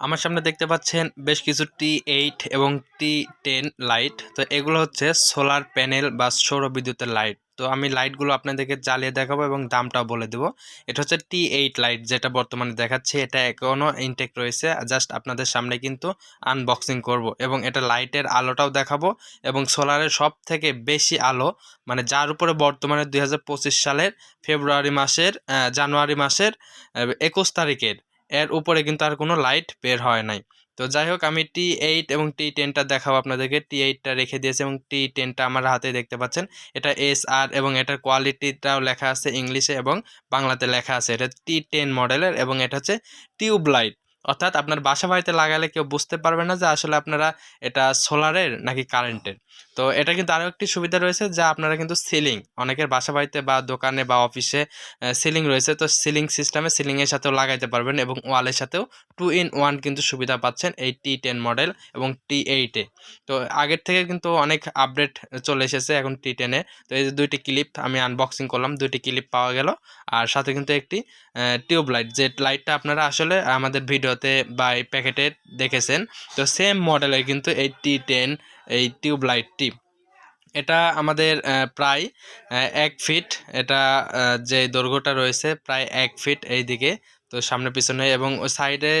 আমার সামনে দেখতে পাচ্ছেন বেশ কিছু টি এইট এবং টি টেন লাইট তো এগুলো হচ্ছে সোলার প্যানেল বা সৌর বিদ্যুতের লাইট তো আমি লাইটগুলো আপনাদেরকে জ্বালিয়ে দেখাবো এবং দামটাও বলে দেবো। এটা হচ্ছে টি এইট লাইট যেটা বর্তমানে দেখাচ্ছে। এটা এখনও ইনটেক রয়েছে। জাস্ট আপনাদের সামনে কিন্তু আনবক্সিং করব এবং এটা লাইটের আলোটাও দেখাবো এবং সোলারের সব থেকে বেশি আলো মানে যার উপরে বর্তমানে দুই হাজার পঁচিশ সালের ফেব্রুয়ারি মাসের জানুয়ারি মাসের একুশ তারিখের এর উপরে কিন্তু আর কোনো লাইট বের হয় নাই। তো যাই হোক, আমি টি এইট এবং টি টেনটা দেখাবো আপনাদেরকে। টি এইটটা রেখে দিয়েছি এবং টি টেনটা আমার হাতে দেখতে পাচ্ছেন। এটা এস আর এবং এটার কোয়ালিটিটাও লেখা আছে ইংলিশে এবং বাংলাতে লেখা আছে। এটা টি টেন মডেলের এবং এটা হচ্ছে টিউব লাইট অর্থাৎ আপনার বাসা বাড়িতে লাগালে কেউ বুঝতে পারবে না যে আসলে আপনারা এটা সোলারের নাকি কারেন্টের। তো এটা কিন্তু আরও একটি সুবিধা রয়েছে যা আপনারা কিন্তু সিলিং, অনেকের বাসা বাড়িতে বা দোকানে বা অফিসে সিলিং রয়েছে। তো সিলিং সিস্টেমে সিলিংয়ের সাথেও লাগাইতে পারবেন এবং ওয়ালের সাথেও টু ইন ওয়ান কিন্তু সুবিধা পাচ্ছেন এই টি টেন মডেল এবং টি এইটে তো আগের থেকে কিন্তু অনেক আপডেট চলে এসেছে এখন টি টেনে তো এই যে দুইটি ক্লিপ আমি আনবক্সিং করলাম, দুইটি ক্লিপ পাওয়া গেল। আর সাথে কিন্তু একটি টিউব লাইট যে লাইটটা আপনারা আসলে আমাদের ভিডিওতে বা এই প্যাকেটে দেখেছেন। তো সেম মডেলের কিন্তু এই টি টেন এই টিউব লাইটটি এটা আমাদের প্রায় এক ফিট এটা যে দৈর্ঘ্যটা রয়েছে প্রায় এক ফিট এই দিকে, তো সামনে পিছনে এবং সাইডে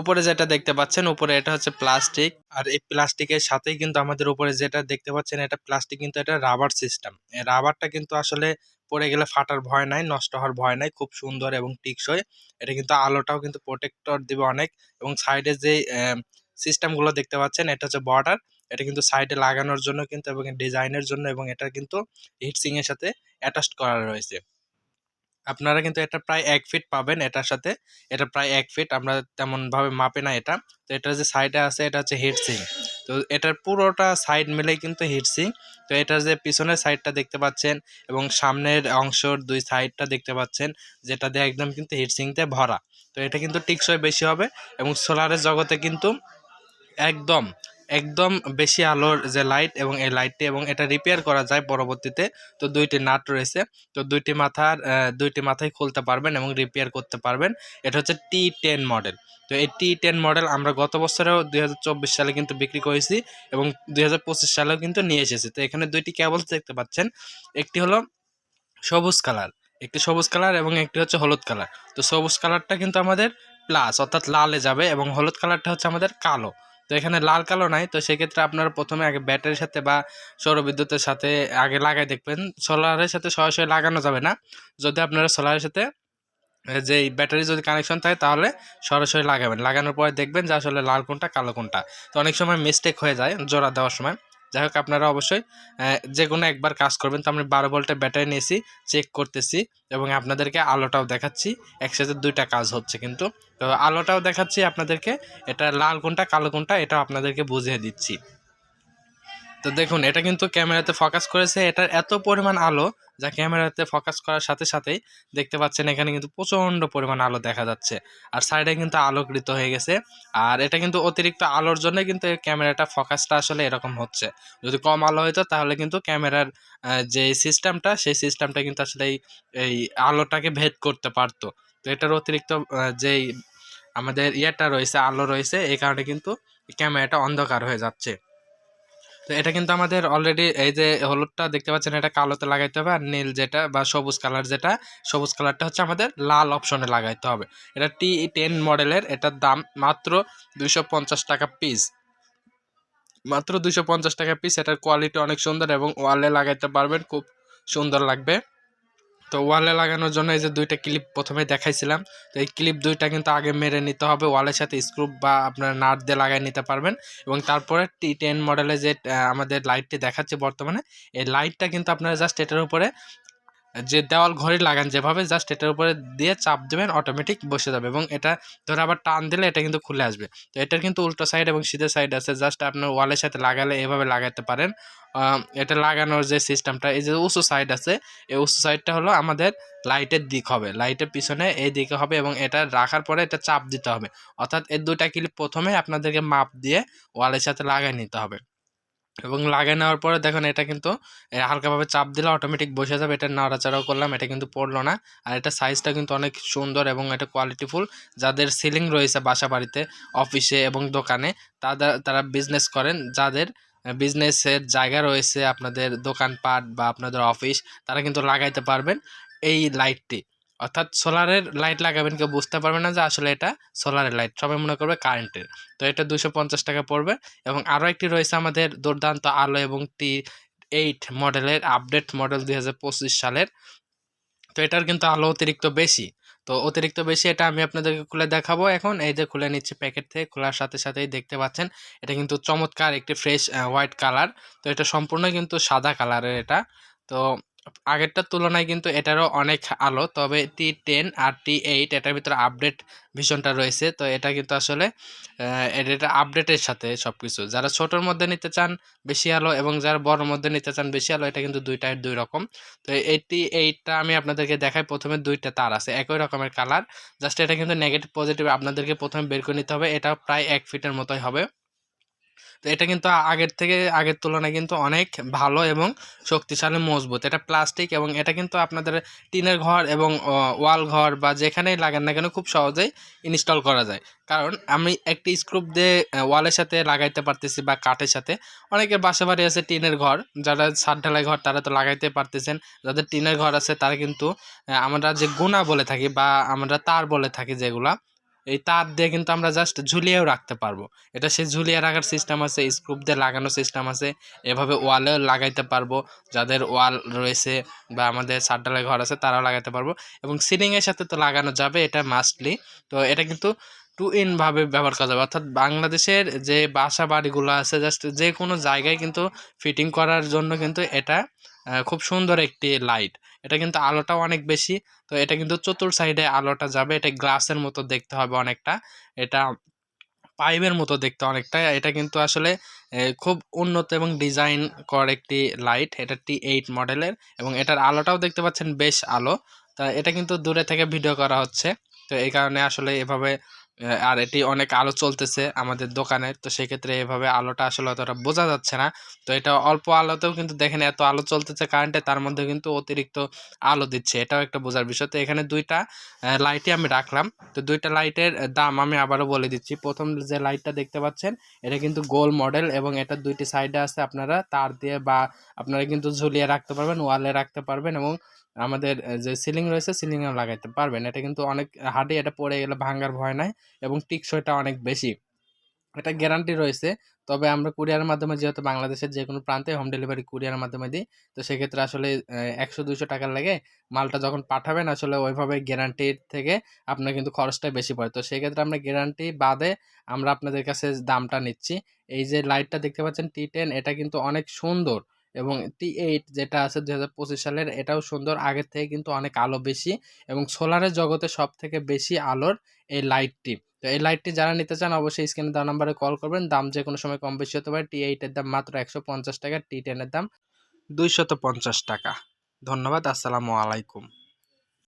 উপরে যেটা দেখতে পাচ্ছেন, উপরে এটা হচ্ছে প্লাস্টিক আর এই প্লাস্টিকের সাথেই কিন্তু আমাদের উপরে যেটা দেখতে পাচ্ছেন, এটা প্লাস্টিক কিন্তু এটা রাবার সিস্টেম রাবারটা কিন্তু আসলে পড়ে গেলে ফাটার ভয় নাই, নষ্ট হওয়ার ভয় নাই, খুব সুন্দর এবং টিকসই। এটা কিন্তু আলোটাও কিন্তু প্রোটেক্টর দিবে অনেক এবং সাইডে যে সিস্টেমগুলো দেখতে পাচ্ছেন, এটা হচ্ছে বর্ডার এটা কিন্তু সাইডে লাগানোর জন্য কিন্তু এবং ডিজাইনের জন্য এবং এটা কিন্তু হিটসিংয়ের সাথে অ্যাটাচ করা রয়েছে। আপনারা কিন্তু এটা প্রায় এক ফিট পাবেন এটার সাথে। এটা প্রায় এক ফিট আমরা তেমনভাবে মাপে না এটা। তো এটার যে সাইডে আছে, এটা হচ্ছে হিটসিং তো এটার পুরোটা সাইড মিলেই কিন্তু হিটসিং তো এটার যে পিছনের সাইডটা দেখতে পাচ্ছেন এবং সামনের অংশর দুই সাইডটা দেখতে পাচ্ছেন, যেটা দিয়ে একদম কিন্তু হিটসিংতে ভরা। তো এটা কিন্তু টিকসই বেশি হবে এবং সোলারের জগতে কিন্তু একদম একদম বেশি আলোর যে লাইট এবং এই লাইটটি এবং এটা রিপেয়ার করা যায় পরবর্তীতে। তো দুইটি নাট রয়েছে। তো দুইটি মাথার দুইটি মাথায় খুলতে পারবেন এবং রিপেয়ার করতে পারবেন। এটা হচ্ছে টি টেন মডেল তো এই টি টেন মডেল আমরা গত বছরেও দুই হাজার চব্বিশ সালে কিন্তু বিক্রি করেছি এবং দুই হাজার পঁচিশ সালেও কিন্তু নিয়ে এসেছি। তো এখানে দুইটি কেবলস দেখতে পাচ্ছেন। একটি হলো সবুজ কালার একটি সবুজ কালার এবং একটি হচ্ছে হলুদ কালার তো সবুজ কালারটা কিন্তু আমাদের প্লাস অর্থাৎ লালে যাবে এবং হলুদ কালারটা হচ্ছে আমাদের কালো। তো এখানে লাল কালো নাই, তো সেক্ষেত্রে আপনারা প্রথমে আগে ব্যাটারির সাথে বা সৌরবিদ্যুতের সাথে আগে লাগাই দেখবেন। সোলারের সাথে সরাসরি লাগানো যাবে না। যদি আপনারা সোলারের সাথে যেই ব্যাটারি যদি কানেকশন থাকে, তাহলে সরাসরি লাগাবেন। লাগানোর পরে দেখবেন যে আসলে লাল কোনটা, কালো কোনটা। তো অনেক সময় মিস্টেক হয়ে যায় জোড়া দেওয়ার সময়। যাই হোক, আপনারা অবশ্যই যে কোনো একবার কাজ করবেন। তো আমি বারো ভোল্টের ব্যাটারি নিয়েছি চেক করতেছি এবং আপনাদেরকে আলোটাও দেখাচ্ছি। একসাথে দুইটা কাজ হচ্ছে কিন্তু। তো আলোটাও দেখাচ্ছি আপনাদেরকে, এটা লাল কোনটা, কালো কোনটা, এটাও আপনাদেরকে বুঝিয়ে দিচ্ছি। তো দেখুন, এটা কিন্তু ক্যামেরাতে ফোকাস করেছে। এটার এত পরিমাণ আলো যা ক্যামেরাতে ফোকাস করার সাথে সাথেই দেখতে পাচ্ছেন এখানে কিন্তু প্রচণ্ড পরিমাণ আলো দেখা যাচ্ছে। আর সাইডে কিন্তু আলোকৃত হয়ে গেছে। আর এটা কিন্তু অতিরিক্ত আলোর জন্য কিন্তু ক্যামেরাটা ফোকাসটা আসলে এরকম হচ্ছে। যদি কম আলো হতো তাহলে কিন্তু ক্যামেরার যে সিস্টেমটা সেই সিস্টেমটা কিন্তু আসলে এই আলোটাকে ভেদ করতে পারতো। তো এটার অতিরিক্ত যেই আমাদের ইয়েটা রয়েছে, আলো রয়েছে, এই কারণে কিন্তু ক্যামেরাটা অন্ধকার হয়ে যাচ্ছে। তো এটা কিন্তু আমাদের অলরেডি এই যে হলুদটা দেখতে পাচ্ছেন, এটা কালোতে লাগাইতে হবে আর নীল যেটা বা সবুজ কালার যেটা, সবুজ কালারটা হচ্ছে আমাদের লাল অপশনে লাগাইতে হবে। এটা টি টেন মডেলের এটার দাম মাত্র দুইশো পঞ্চাশ টাকা পিস মাত্র দুইশো পঞ্চাশ টাকা পিস এটার কোয়ালিটি অনেক সুন্দর এবং ওয়ালে লাগাইতে পারবেন, খুব সুন্দর লাগবে। তো ওয়ালে লাগানোর জন্য এই যে দুইটা ক্লিপ প্রথমে দেখাইছিলাম, তো এই ক্লিপ দুইটা কিন্তু আগে মেরে নিতে হবে, ওয়ালের সাথে স্ক্রু বা আপনার নাট দিয়ে লাগাই নিতে পারবেন। এবং তারপরে টি টেন মডেলে যে আমাদের লাইটটি দেখাচ্ছে বর্তমানে, এই লাইটটা কিন্তু আপনারা জাস্ট এটার উপরে যে দেওয়াল ঘড়ি লাগান যেভাবে জাস্ট এটার উপরে দিয়ে চাপ দেবেন অটোমেটিক বসে যাবে এবং এটা ধরে আবার টান দিলে এটা কিন্তু খুলে আসবে। তো এটার কিন্তু উল্টো সাইড এবং সিধে সাইড আছে জাস্ট আপনার ওয়ালের সাথে লাগালে এভাবে লাগাতে পারেন। এটা লাগানোর যে সিস্টেমটা এই যে উঁচু সাইড আছে, এই উঁচু সাইডটা হলো আমাদের লাইটের দিক হবে। লাইটের পিছনে এই দিকে হবে এবং এটা রাখার পরে এটা চাপ দিতে হবে। অর্থাৎ এর দুইটা ক্লিপ প্রথমে আপনাদেরকে মাপ দিয়ে ওয়ালের সাথে লাগাই নিতে হবে। এবং লাগিয়ে নেওয়ার পরে দেখুন এটা কিন্তু হালকাভাবে চাপ দিলে অটোমেটিক বসে যাবে। এটা নাড়াচাড়াও করলাম, এটা কিন্তু পড়ল না। আর এটা সাইজটা কিন্তু অনেক সুন্দর এবং এটা কোয়ালিটিফুল যাদের সিলিং রয়েছে বাসা বাড়িতে অফিসে এবং দোকানে তাদের তারা বিজনেস করেন। যাদের বিজনেসের জায়গা রয়েছে আপনাদের দোকানপাট বা আপনাদের অফিস তারা কিন্তু লাগাইতে পারবেন এই লাইটটি অর্থাৎ সোলারের লাইট লাগাবেন কেউ বুঝতে পারবে না যে আসলে এটা সোলারের লাইট। সবাই মনে করবে কারেন্টের। তো এটা দুশো পঞ্চাশ টাকা পড়বে এবং আরও একটি রয়েছে আমাদের দুর্দান্ত আলো এবং টি এইট মডেলের আপডেট মডেল দুই হাজার পঁচিশ সালের। তো এটার কিন্তু আলো অতিরিক্ত বেশি। তো অতিরিক্ত বেশি এটা আমি আপনাদেরকে খুলে দেখাবো এখন। এই যে খুলে নিচ্ছি প্যাকেট থেকে, খোলার সাথে সাথেই দেখতে পাচ্ছেন। এটা কিন্তু চমৎকার একটি ফ্রেশ হোয়াইট কালার। তো এটা সম্পূর্ণ কিন্তু সাদা কালারের এটা। তো আগেরটার তুলনায় কিন্তু এটারও অনেক আলো, তবে টি টেন আর টি এইট এটার ভিতরে আপডেট ভীষণটা রয়েছে। তো এটা কিন্তু আসলে এটা আপডেটের সাথে সব কিছু যারা ছোটোর মধ্যে নিতে চান বেশি আলো এবং যারা বড়র মধ্যে নিতে চান বেশি আলো, এটা কিন্তু দুইটাই দুই রকম। তো এইটি এইটটা আমি আপনাদেরকে দেখাই, প্রথমে দুইটা তার আছে, একই রকমের কালার। জাস্ট এটা কিন্তু নেগেটিভ, পজিটিভ আপনাদেরকে প্রথমে বের করে নিতে হবে। এটা প্রায় এক ফিটের মতোই হবে। তো এটা কিন্তু আগের থেকে, আগের তুলনায় কিন্তু অনেক ভালো এবং শক্তিশালী, মজবুত। এটা প্লাস্টিক এবং এটা কিন্তু আপনাদের টিনের ঘর এবং ওয়াল ঘর বা যেখানেই লাগান না কেন খুব সহজেই ইনস্টল করা যায়। কারণ আমি একটি স্ক্রুপ দিয়ে ওয়ালের সাথে লাগাইতে পারতেছি বা কাঠের সাথে। অনেকের বাসা বাড়ি আছে টিনের ঘর, যারা ছাদ ঢালাই ঘর তারা তো লাগাইতে পারতেছেন। যাদের টিনের ঘর আছে তারা কিন্তু আমরা যে গুণা বলে থাকি বা আমরা তার বলে থাকি যেগুলা এই তার দিয়ে কিন্তু আমরা জাস্ট ঝুলিয়েও রাখতে পারব। এটা সে ঝুলিয়ে রাখার সিস্টেম আছে স্ক্রুপ দিয়ে লাগানোর সিস্টেম আছে। এভাবে ওয়ালেও লাগাইতে পারব, যাদের ওয়াল রয়েছে বা আমাদের সাতডালাই ঘর আছে, তারাও লাগাতে পারব। এবং সিলিংয়ের সাথে তো লাগানো যাবে, এটা মাস্টলি তো এটা কিন্তু টু ইন ভাবে ব্যবহার করা যাবে। অর্থাৎ বাংলাদেশের যে বাসা বাড়িগুলো আছে জাস্ট যে কোনো জায়গায় কিন্তু ফিটিং করার জন্য কিন্তু এটা খুব সুন্দর একটি লাইট এটা কিন্তু আলোটাও অনেক বেশি, তো এটা কিন্তু চতুর সাইডে আলোটা যাবে, এটা গ্লাসের মতো দেখতে হবে অনেকটা। এটা পাইপের মতো দেখতে অনেকটা। এটা কিন্তু আসলে খুব উন্নত এবং ডিজাইন কর একটি লাইট এটা টি এইট মডেলের এবং এটার আলোটাও দেখতে পাচ্ছেন বেশ আলো। তা এটা কিন্তু দূরে থেকে ভিডিও করা হচ্ছে। তো এই কারণে আসলে এভাবে আর এটি অনেক আলো চলতেছে আমাদের দোকানে। তো সেক্ষেত্রে এভাবে আলোটা আসলে অতটা বোঝা যাচ্ছে না। তো এটা অল্প আলোতেও কিন্তু দেখেন এত আলো চলতেছে কারেন্টে তার মধ্যে কিন্তু অতিরিক্ত আলো দিচ্ছে। এটাও একটা বোঝার বিষয়। তো এখানে দুইটা লাইটই আমি রাখলাম। তো দুইটা লাইটের দাম আমি আবারও বলে দিচ্ছি। প্রথম যে লাইটটা দেখতে পাচ্ছেন, এটা কিন্তু গোল মডেল এবং এটা দুইটি সাইডে আছে আপনারা তার দিয়ে বা আপনারা কিন্তু ঝুলিয়ে রাখতে পারবেন ওয়ালে রাখতে পারবেন এবং আমাদের যে সিলিং রয়েছে সিলিংয়েও লাগাইতে পারবেন। এটা কিন্তু অনেক হার্ডি এটা পড়ে গেলে ভাঙ্গার ভয় নাই। এবং টিকসইটা অনেক বেশি। এটা গ্যারান্টি রয়েছে। তবে আমরা কুরিয়ারের মাধ্যমে যেহেতু বাংলাদেশের যে কোনো প্রান্তে হোম ডেলিভারি কুরিয়ারের মাধ্যমে দিই, তো সেক্ষেত্রে আসলে একশো দুইশো টাকার লাগে। মালটা যখন পাঠাবেন, আসলে ওইভাবে গ্যারান্টির থেকে আপনার কিন্তু খরচটা বেশি পড়ে। তো সেক্ষেত্রে আমরা গ্যারান্টি বাদে আমরা আপনাদের কাছে দামটা নিচ্ছি। এই যে লাইটটা দেখতে পাচ্ছেন টি টেন এটা কিন্তু অনেক সুন্দর। এবং টি এইট যেটা আছে দু হাজার পঁচিশ সালের, এটাও সুন্দর। আগের থেকে কিন্তু অনেক আলো বেশি এবং সোলারের জগতে সব থেকে বেশি আলোর এই লাইটটি তো এই লাইটটি যারা নিতে চান অবশ্যই স্ক্রিনে দেওয়া নাম্বারে কল করবেন। দাম যে কোনো সময় কম বেশি হতে পারে। টি এইটের দাম মাত্র একশো পঞ্চাশ টাকা টি টেনের দাম দুইশত পঞ্চাশ টাকা। ধন্যবাদ, আসসালামু আলাইকুম।